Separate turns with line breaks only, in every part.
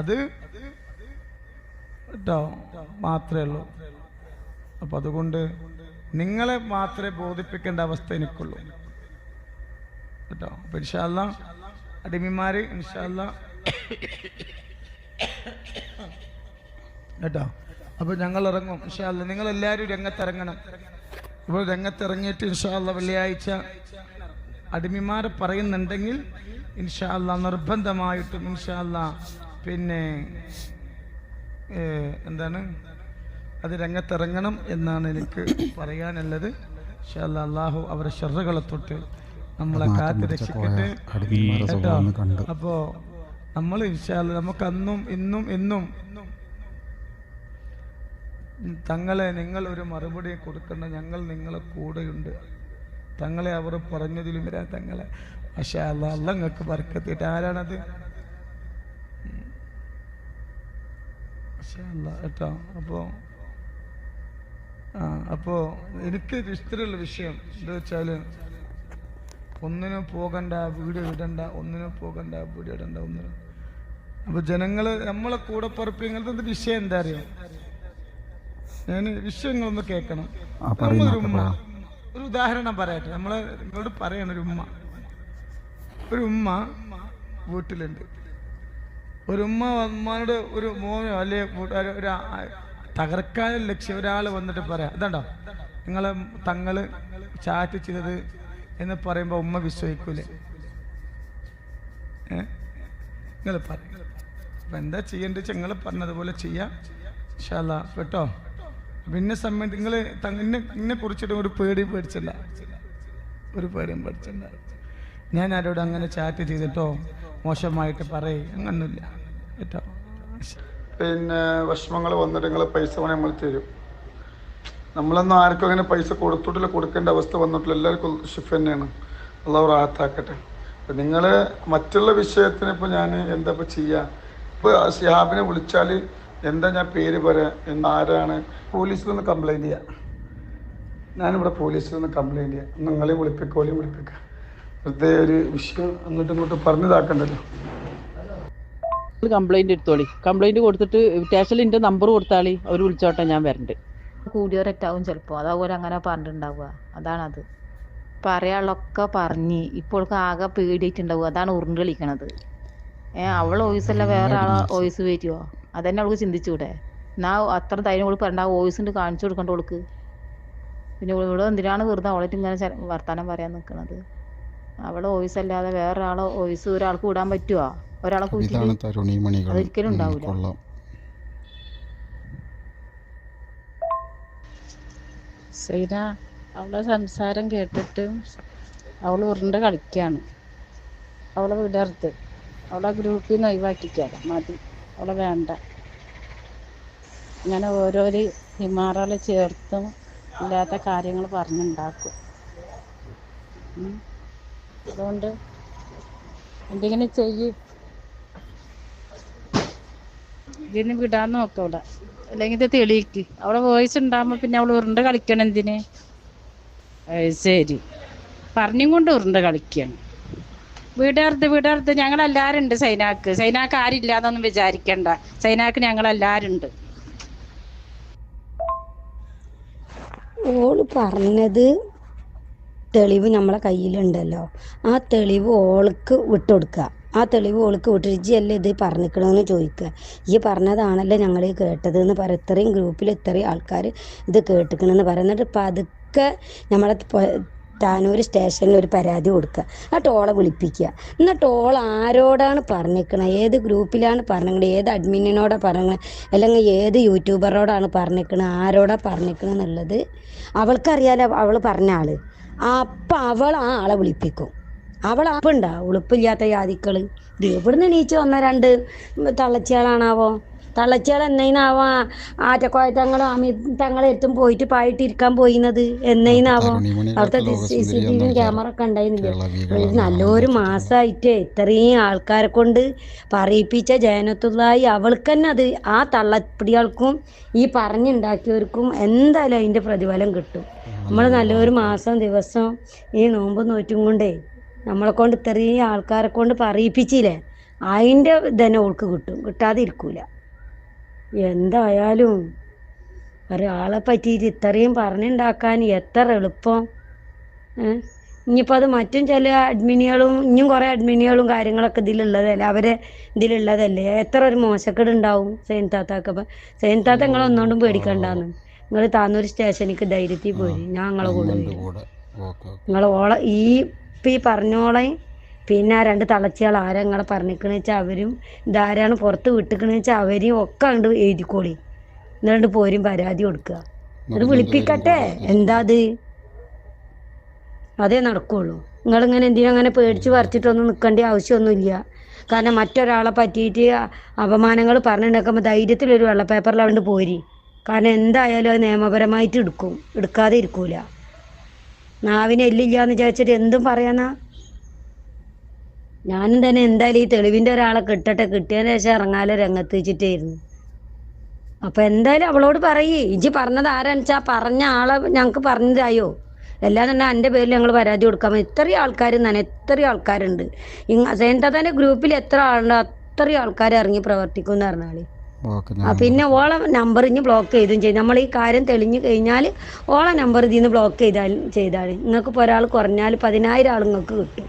അത് കേട്ടോ മാത്രമേ ഉള്ളൂ. അപ്പൊ അതുകൊണ്ട് നിങ്ങളെ മാത്രമേ ബോധിപ്പിക്കേണ്ട അവസ്ഥ എനിക്കുള്ളൂ. കേട്ടോ അപ്പൊ ഇൻഷാല്ല അടിമിമാര് ഇൻഷാല്ല കേട്ടോ അപ്പൊ ഞങ്ങൾ ഇറങ്ങും ഇൻഷാല്ല നിങ്ങൾ എല്ലാവരും രംഗത്തിറങ്ങണം. ഇപ്പോൾ രംഗത്തിറങ്ങിയിട്ട് ഇൻഷാല്ല വെള്ളിയാഴ്ച അടിമിമാർ പറയുന്നുണ്ടെങ്കിൽ ഇൻഷാല്ല നിർബന്ധമായിട്ടും ഇൻഷാല്ല പിന്നെ എന്താണ്? അത് രംഗത്തിറങ്ങണം എന്നാണ് എനിക്ക് പറയാനുള്ളത്. അള്ളാഹു അവരെ ഷെറുകളെ തൊട്ട് നമ്മളെ കാത്ത് രക്ഷിക്കട്ടെ. അപ്പോ നമ്മൾ ഇൻഷാല്ല നമുക്ക് അന്നും ഇന്നും ഇന്നും തങ്ങളെ നിങ്ങൾ ഒരു മറുപടി കൊടുക്കേണ്ട. ഞങ്ങൾ നിങ്ങളെ കൂടെയുണ്ട്. തങ്ങളെ അവർ പറഞ്ഞതിലും വരാ തങ്ങളെ. പക്ഷേ അല്ല അല്ല നിങ്ങൾക്ക് പറക്കത്തിട്ട് ആരാണത്? കേട്ടോ അപ്പോ ആ അപ്പോ എനിക്ക് ഇഷ്ടമുള്ള വിഷയം എന്താ വെച്ചാൽ ഒന്നിനും പോകണ്ട വീട് ഇടണ്ട ഒന്നിനും പോകണ്ട വീട് ഇടണ്ട ഒന്നിനും. അപ്പൊ ജനങ്ങൾ നമ്മളെ കൂടെ പറപ്പിങ്ങനത്തെ വിഷയം എന്താ അറിയോ? ഞാൻ വിഷയങ്ങളൊന്ന് കേൾക്കണം. നമ്മളൊരു ഉമ്മ. ഒരു ഉദാഹരണം പറയട്ടെ. നമ്മൾ നിങ്ങളോട് പറയണ ഒരു ഉമ്മ. ഒരു ഉമ്മ വീട്ടിലുണ്ട്. ഒരു ഉമ്മ ഉമ്മാനോട് ഒരു മോനോ അല്ലെ ഒരു തകർക്കാൻ ലക്ഷ്യം ഒരാൾ വന്നിട്ട് പറയാം അതാണ്ടോ നിങ്ങളെ തങ്ങൾ ചാറ്റ് ചെയ്തത് എന്ന് പറയുമ്പോൾ ഉമ്മ വിശ്വസിക്കൂലേ? നിങ്ങൾ എന്താ ചെയ്യേണ്ടത് വെച്ചാൽ നിങ്ങൾ പറഞ്ഞതുപോലെ ചെയ്യാം. ഷാല കേട്ടോ? പിന്നെ സമയം നിങ്ങൾ ഇന്നെ ഇന്നെ കുറിച്ചിട്ട് ഒരു പേടി പേടിച്ചില്ല ഒരു പേടിയും പേടിച്ചില്ല ഞാൻ ആരോട് അങ്ങനെ ചാറ്റ് ചെയ്തിട്ടോ മോശമായിട്ട് പറയേ അങ്ങനൊന്നുമില്ല. പിന്നെ വിഷമങ്ങൾ വന്നിട്ട് നിങ്ങൾ പൈസ നമ്മൾ തരും. നമ്മളൊന്നും ആർക്കും അങ്ങനെ പൈസ കൊടുത്തിട്ടില്ല കൊടുക്കേണ്ട അവസ്ഥ വന്നിട്ടില്ല. എല്ലാവർക്കും ഷിഫ് തന്നെയാണ്. അള്ളാഹു റാഹത്താക്കട്ടെ. അപ്പം നിങ്ങൾ മറ്റുള്ള വിഷയത്തിന് ഇപ്പോൾ ഞാൻ എന്താ ഇപ്പോൾ ചെയ്യുക ഇപ്പോൾ ഷിഹാബിനെ വിളിച്ചാൽ എന്താ ഞാൻ പേര് പറയാ എന്ന് ആരാണ്? പോലീസിലൊന്ന് കംപ്ലൈന്റ് ചെയ്യുക ഞാനിവിടെ പോലീസിലൊന്ന് കംപ്ലൈന്റ് ചെയ്യാം. നിങ്ങളെ വിളിപ്പിക്കുക ഓലെയും വെറുതെ ഒരു വിഷയം അങ്ങോട്ടും ഇങ്ങോട്ടും പറഞ്ഞിതാക്കണ്ടല്ലോ
കംപ്ലൈന്റ് എടുത്തോളി. കംപ്ലൈന്റ് കൊടുത്തിട്ട് സ്റ്റേഷനിൽ എന്റെ നമ്പർ കൊടുത്താളി. അവർ വിളിച്ചോട്ടെ ഞാൻ വരണ്ട്.
കൂടിയവരറ്റാവും ചിലപ്പോൾ അതേപോലെ അങ്ങനെ പറഞ്ഞിട്ടുണ്ടാവുക. അതാണത്. പറയാനുള്ളൊക്കെ പറഞ്ഞ്. ഇപ്പോൾക്ക് ആകെ പേടിയിട്ടുണ്ടാവുക അതാണ് ഉരുണ്ട് കളിക്കണത്. ഏ അവൾ വോയിസ് അല്ല വേറെ ആളെ വോയിസ് വരുമോ അതന്നെ അവൾക്ക് ചിന്തിച്ചൂടെ. എന്നാ അത്ര ധൈര്യം കൂടി പറഞ്ഞ ആ വോയിസ് ഉണ്ട് കാണിച്ചു കൊടുക്കണ്ട അവൾക്ക്. പിന്നെ ഇവിടെ എന്തിനാണ് വെറുതെ അവളായിട്ട് ഇങ്ങനെ വർത്താനം പറയാൻ നിൽക്കണത് അവളെ വോയിസ് അല്ലാതെ വേറെ ആളെ വോയിസ് ഒരാൾക്ക് വിടാൻ പറ്റുമോ ഒരാളെ
ഇതാണ്
കൂട്ടിട്ട്
തരുണീമണികൾ
അതൊരിക്കലും ഉണ്ടാവില്ല
കൊള്ളാം.
സൈന അവളെ സംസാരം കേട്ടിട്ട് അവൾ ഉരുണ്ട് കളിക്കാണ്. അവളെ വിടർത്ത്. അവളെ ഗ്രൂപ്പിൽ നിന്ന് ഒഴിവാക്കിക്കാം. മതി. അവളെ വേണ്ട. ഇങ്ങനെ ഓരോ ഹിമാറകളെ ചേർത്തും ഇല്ലാത്ത കാര്യങ്ങൾ പറഞ്ഞുണ്ടാക്കും. അതുകൊണ്ട് എന്തെങ്കിലും ചെയ്യ്. ഇതിന് വിടാൻ നോക്കവിടെ അല്ലെങ്കിൽ ഇത് തെളിയിക്ക്. അവിടെ വോയിസ് ഉണ്ടാകുമ്പോൾ പിന്നെ അവൾ ഉരുണ്ട കളിക്കണം എന്തിന്? ശരി. പറഞ്ഞും കൊണ്ട് ഉരുണ്ട കളിക്കണം. വീടാർത്ത് വീടാർത്ത് ഞങ്ങളെല്ലാവരും ഉണ്ട് സൈനാക്ക്. സൈനാക്ക് ആരില്ലാന്നൊന്നും വിചാരിക്കണ്ട. സൈനാക്ക് ഞങ്ങളെല്ലാവരും ഉണ്ട്.
ഓൾ പറഞ്ഞത് തെളിവ് നമ്മളെ കയ്യിലുണ്ടല്ലോ. ആ തെളിവ് ഓൾക്ക് വിട്ടുകൊടുക്കുക ആ തെളിവ് ഓൾക്ക് വിട്ട് ഇജ്ജി അല്ലേ ഇത് പറഞ്ഞിക്കണമെന്ന് ചോദിക്കുക. ഈ പറഞ്ഞതാണല്ലോ ഞങ്ങൾ കേട്ടത് എന്ന് പറ ഇത്രയും ഗ്രൂപ്പിൽ ഇത്രയും ആൾക്കാർ ഇത് കേട്ടിക്കണമെന്ന് പറയുന്നിട്ട് പതുക്കെ നമ്മളെ താനൂർ സ്റ്റേഷനിൽ ഒരു പരാതി കൊടുക്കുക. ആ ടോളെ വിളിപ്പിക്കുക. എന്നാൽ ടോൾ ആരോടാണ് പറഞ്ഞിക്കണത് ഏത് ഗ്രൂപ്പിലാണ് പറഞ്ഞിക്കണത് ഏത് അഡ്മിനോടാണ് പറഞ്ഞത് അല്ലെങ്കിൽ ഏത് യൂട്യൂബറോടാണ് പറഞ്ഞിക്കണത് ആരോടാ പറഞ്ഞിക്കണത് എന്നുള്ളത് അവൾക്കറിയാലോ അവൾ പറഞ്ഞ ആൾ അപ്പം അവൾ ആ ആളെ വിളിപ്പിക്കും. അവൾ അപ്പുണ്ടാ ഉളുപ്പില്ലാത്ത ജാതിക്കൾ. ഇത് എവിടുന്ന് എണീച്ച് വന്ന രണ്ട് തള്ളച്ചിയാളാണാവോ? തള്ളച്ചിയാൾ എന്നൈനാവോ ആറ്റക്കോയത്തങ്ങളും അമി തങ്ങളെ എത്തും പോയിട്ട് പായിട്ടിരിക്കാൻ പോയിന്നത്? എന്നൈനാവോ അവിടുത്തെ സി സി ടി വിയും ക്യാമറ ഒക്കെ ഉണ്ടായിരുന്നില്ല? നല്ലൊരു മാസമായിട്ട് ഇത്രയും ആൾക്കാരെ കൊണ്ട് പറയിപ്പിച്ച ജയനത്തുള്ളായി അവൾക്ക് തന്നെ അത് ആ തള്ളപ്പിടികൾക്കും ഈ പറഞ്ഞുണ്ടാക്കിയവർക്കും എന്തായാലും അതിന്റെ പ്രതിഫലം കിട്ടും. നമ്മൾ നല്ലൊരു മാസം ദിവസം ഈ നോമ്പ് നോറ്റും കൊണ്ടേ നമ്മളെ കൊണ്ട് ഇത്രയും ആൾക്കാരെ കൊണ്ട് പറയിപ്പിച്ചില്ലേ? അതിന്റെ ഇതന്നെ ഓൾക്ക് കിട്ടും. കിട്ടാതെ ഇരിക്കൂല എന്തായാലും ഒരാളെ പറ്റിയിട്ട് ഇത്രയും പറഞ്ഞുണ്ടാക്കാൻ എത്ര എളുപ്പം? ഇനിയിപ്പോൾ അത് മറ്റും ചില അഡ്മിനികളും ഇനിയും കുറേ അഡ്മിനികളും കാര്യങ്ങളൊക്കെ ഇതിലുള്ളതല്ലേ അവരെ ഇതിലുള്ളതല്ലേ? എത്ര ഒരു മോശക്കേട് ഉണ്ടാവും സെയിൻ താത്താക്ക്? അപ്പം സെയിൻ താത്ത നിങ്ങൾ ഒന്നുകൊണ്ടും പേടിക്കണ്ടാന്ന്. നിങ്ങൾ താന്നൂർ സ്റ്റേഷനിക്ക് ധൈര്യത്തിൽ പോയി ഞാൻ നിങ്ങളെ കൂടെ നിങ്ങളെ ഓളെ ഈ ഇപ്പം ഈ പറഞ്ഞോളെ. പിന്നെ ആ രണ്ട് തളച്ചികൾ ആരാ ഇങ്ങളെ പറഞ്ഞിക്കണെന്ന് വെച്ചാൽ അവരും ഇതാരാണ് പുറത്ത് വിട്ടിക്കണ വെച്ചാൽ അവരെയും ഒക്കെ അങ്ങോട്ട് എഴുതിക്കോളി. എന്നിട്ട് പോരും പരാതി കൊടുക്കുക എന്നിട്ട് വിളിപ്പിക്കട്ടെ. എന്താ അത്? അതേ നടക്കുള്ളൂ. നിങ്ങളിങ്ങനെ എന്തിനും അങ്ങനെ പേടിച്ച് പറിച്ചിട്ടൊന്നും നിൽക്കേണ്ട ആവശ്യമൊന്നുമില്ല. കാരണം മറ്റൊരാളെ പറ്റിയിട്ട് അപമാനങ്ങൾ പറഞ്ഞിട്ടുണ്ടാക്കുമ്പോൾ ധൈര്യത്തിലൊരു വെള്ള പേപ്പറിൽ അവണ്ട് പോരി. കാരണം എന്തായാലും അത് നിയമപരമായിട്ട് എടുക്കും. എടുക്കാതെ ഇരിക്കൂല. നാവിന് എല്ലില്ല എന്ന് വിചാരിച്ചിട്ട് എന്തും പറയാനാ? ഞാനും തന്നെ എന്തായാലും ഈ തെളിവിന്റെ ഒരാളെ കിട്ടട്ടെ. കിട്ടിയതിന് ശേഷം ഇറങ്ങാലോ രംഗത്ത് വെച്ചിട്ടായിരുന്നു. അപ്പൊ എന്തായാലും അവളോട് പറയേ. ഇജി പറഞ്ഞത് ആരാച്ചാ പറഞ്ഞ ആളെ ഞങ്ങൾക്ക് പറഞ്ഞതായോ? എല്ലാം തന്നെ എന്റെ പേരിൽ ഞങ്ങൾ പരാതി കൊടുക്കാൻ പറ്റും ഇത്രയും ആൾക്കാർ തന്നെ എത്രയും ആൾക്കാരുണ്ട്. തന്നെ ഗ്രൂപ്പിൽ എത്ര ആളുണ്ടോ അത്രയും ആൾക്കാർ ഇറങ്ങി പ്രവർത്തിക്കും എന്ന് പറഞ്ഞാൽ പിന്നെ ഓളെ നമ്പർ ഇനി ബ്ലോക്ക് ചെയ്തും ചെയ്യും നമ്മൾ ഈ കാര്യം തെളിഞ്ഞു കഴിഞ്ഞാൽ ഓളെ നമ്പർ ഇതിൽ നിന്ന് ബ്ലോക്ക് ചെയ്താലും. ചെയ്താൽ നിങ്ങൾക്ക് ഇപ്പോൾ ഒരാൾ കുറഞ്ഞാൽ പതിനായിരം ആൾ നിങ്ങൾക്ക് കിട്ടും.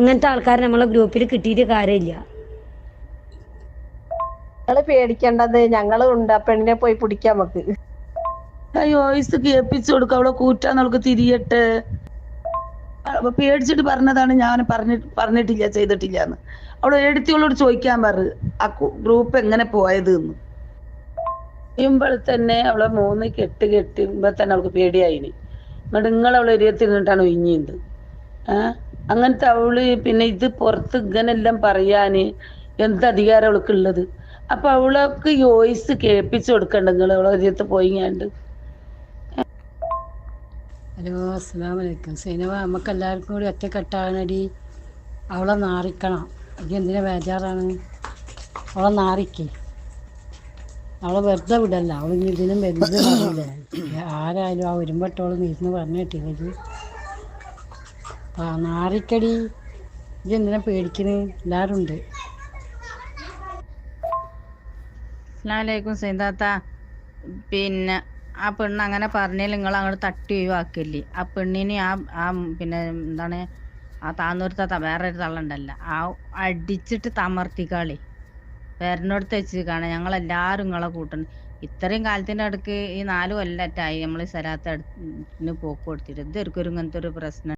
ഇങ്ങനത്തെ ആൾക്കാർ നമ്മളെ ഗ്രൂപ്പിൽ കിട്ടിയിട്ട് കാര്യമില്ല.
ഞങ്ങൾ പേടിക്കേണ്ടത് ഞങ്ങളും ഉണ്ട്. ആ പെണ്ണിനെ പോയി പിടിക്കാം നമുക്ക്.
അയ്യോ കേൾപ്പിച്ചു കൊടുക്കാം. അവളെ കൂറ്റാൻ നമുക്ക് തിരിയട്ടെ. പേടിച്ചിട്ട് പറഞ്ഞതാണ് ഞാൻ പറഞ്ഞിട്ട് പറഞ്ഞിട്ടില്ല ചെയ്തിട്ടില്ല എന്ന് എടുത്തിയോളോട് ചോദിക്കാൻ പറ ആ ഗ്രൂപ്പ് എങ്ങനെ പോയത് എന്ന് ചെയ്യുമ്പോൾ തന്നെ അവളെ മൂന്ന് കെട്ട് കെട്ടുമ്പോ തന്നെ അവൾക്ക് പേടിയായിന്. എന്നിട്ട് നിങ്ങൾ അവളെ എരിയത്തിൽ നിന്നിട്ടാണ് ഒഴിഞ്ഞത് ഏഹ് അങ്ങനത്തെ അവൾ പിന്നെ ഇത് പുറത്ത് ഇങ്ങനെല്ലാം പറയാന് എന്ത് അധികാരം അവൾക്ക് ഉള്ളത് അപ്പൊ അവൾക്ക് ഈ വോയിസ് കേൾപ്പിച്ചു കൊടുക്കണ്ട നിങ്ങൾ അവളെ എരിയത്ത് പോയിങ്ങാണ്ട്.
ഹലോ അസ്സാം വലൈക്കും സൈനവ നമുക്ക് എല്ലാവർക്കും കൂടി ഒറ്റക്കെട്ടാണടി അവളെ നാറിക്കണം. ഇത് എന്തിനാ ബേജാറാണ്? അവളെ നാറിക്ക്. അവളെ വെറുതെ വിടല്ല. അവൾ ഇനി ഇതിനും വലുത് പറഞ്ഞില്ലേ ആരായാലും ആ ഒരുമ്പട്ടോളം ഇരുന്ന് കിട്ടിയത്. ആ നാറിക്കടി. ഇത് എന്തിനാ പേടിക്കണ്? എല്ലാവരും ഉണ്ട്.
അസ്സാം വലൈക്കും സൈന്താത്ത പിന്നെ ആ പെണ്ണ് അങ്ങനെ പറഞ്ഞാൽ നിങ്ങൾ അങ്ങോട്ട് തട്ടി ഒഴിവാക്കില്ലേ? ആ പെണ്ണിന് ആ ആ പിന്നെ എന്താണ് ആ താന്നൂരത്തെ വേറൊരു തള്ളണ്ടല്ല. ആ അടിച്ചിട്ട് തമർത്തിക്കാളി. പേരനോടത്ത് വെച്ച് കാണാം ഞങ്ങളെല്ലാവരും നിങ്ങളെ കൂട്ടണം. ഇത്രയും കാലത്തിന്റെ അടുക്ക് ഈ നാല് കൊല്ലറ്റായി നമ്മൾ സ്ഥലത്ത് പോക്ക് കൊടുത്തിട്ട്. ഇതൊരു ഇങ്ങനത്തെ ഒരു പ്രശ്നം